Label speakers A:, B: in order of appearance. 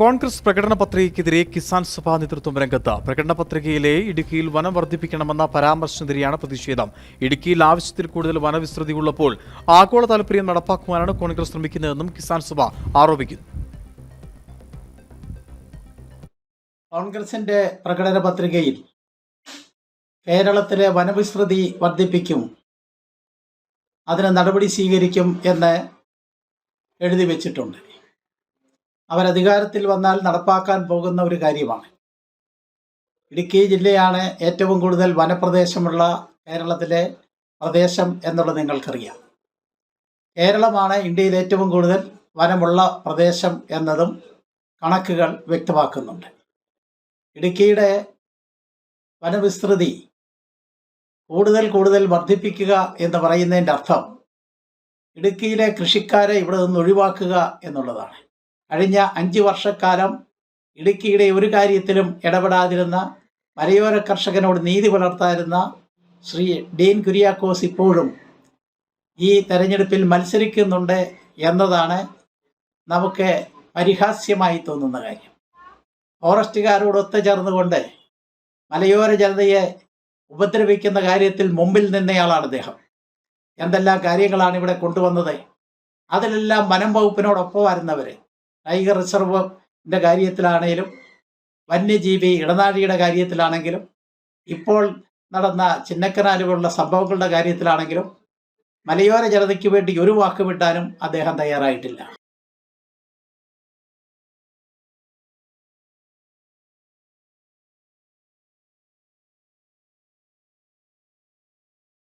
A: കോൺഗ്രസ് പ്രകടന പത്രികയ്ക്കെതിരെ കിസാൻ സഭാ നേതൃത്വം രംഗത്ത്. പ്രകടന പത്രികയിലെ ഇടുക്കിയിൽ വനം വർദ്ധിപ്പിക്കണമെന്ന പരാമർശത്തിനെതിരെയാണ് പ്രതിഷേധം. ഇടുക്കിയിൽ ആവശ്യത്തിൽ കൂടുതൽ വനവിസ്തൃതി ഉള്ളപ്പോൾ ആഗോള താൽപര്യം നടപ്പാക്കുവാനാണ് കോൺഗ്രസ് ശ്രമിക്കുന്നതെന്നും കിസാൻ സഭ ആരോപിക്കുന്നു.
B: കോൺഗ്രസിന്റെ പ്രകടന പത്രികയിൽ കേരളത്തിലെ വനവിസ്തൃതി വർദ്ധിപ്പിക്കും അതിന് നടപടി സ്വീകരിക്കും എന്ന് എഴുതി വെച്ചിട്ടുണ്ട്. അവരധികാരത്തിൽ വന്നാൽ നടപ്പാക്കാൻ പോകുന്ന ഒരു കാര്യമാണ്. ഇടുക്കി ജില്ലയാണ് ഏറ്റവും കൂടുതൽ വനപ്രദേശമുള്ള കേരളത്തിലെ പ്രദേശം എന്നുള്ളത് നിങ്ങൾക്കറിയാം. കേരളമാണ് ഇന്ത്യയിൽ ഏറ്റവും കൂടുതൽ വനമുള്ള പ്രദേശം എന്നതും കണക്കുകൾ വ്യക്തമാക്കുന്നുണ്ട്. ഇടുക്കിയുടെ വനവിസ്തൃതി കൂടുതൽ കൂടുതൽ വർദ്ധിപ്പിക്കുക എന്ന് പറയുന്നതിന്റെ അർത്ഥം ഇടുക്കിയിലെ കൃഷിക്കാരെ ഇവിടെ നിന്ന് ഒഴിവാക്കുക എന്നുള്ളതാണ്. കഴിഞ്ഞ അഞ്ച് വർഷക്കാലം ഇടുക്കിയുടെ ഒരു കാര്യത്തിലും ഇടപെടാതിരുന്ന മലയോര കർഷകനോട് നീതി പുലർത്താതിരുന്ന ശ്രീ ഡീൻ കുര്യാക്കോസ് ഇപ്പോഴും ഈ തെരഞ്ഞെടുപ്പിൽ മത്സരിക്കുന്നുണ്ട് എന്നതാണ് നമുക്ക് പരിഹാസ്യമായി തോന്നുന്ന കാര്യം. ഫോറസ്റ്റുകാരോട് ഒത്തുചേർന്നുകൊണ്ട് മലയോര ജനതയെ ഉപദ്രവിക്കുന്ന കാര്യത്തിൽ മുമ്പിൽ നിന്നയാളാണ് അദ്ദേഹം. എന്തെല്ലാം കാര്യങ്ങളാണ് ഇവിടെ കൊണ്ടുവന്നത്? അതിലെല്ലാം വനം വകുപ്പിനോടൊപ്പം വരുന്നവർ ടൈഗർ റിസർവിന്റെ കാര്യത്തിലാണെങ്കിലും വന്യജീവി ഇടനാഴിയുടെ കാര്യത്തിലാണെങ്കിലും ഇപ്പോൾ നടന്ന ചിന്നക്കനാലുകളുള്ള സംഭവങ്ങളുടെ കാര്യത്തിലാണെങ്കിലും മലയോര ജനതയ്ക്ക് വേണ്ടി ഒരു വാക്ക് വിട്ടാനും അദ്ദേഹം തയ്യാറായിട്ടില്ല.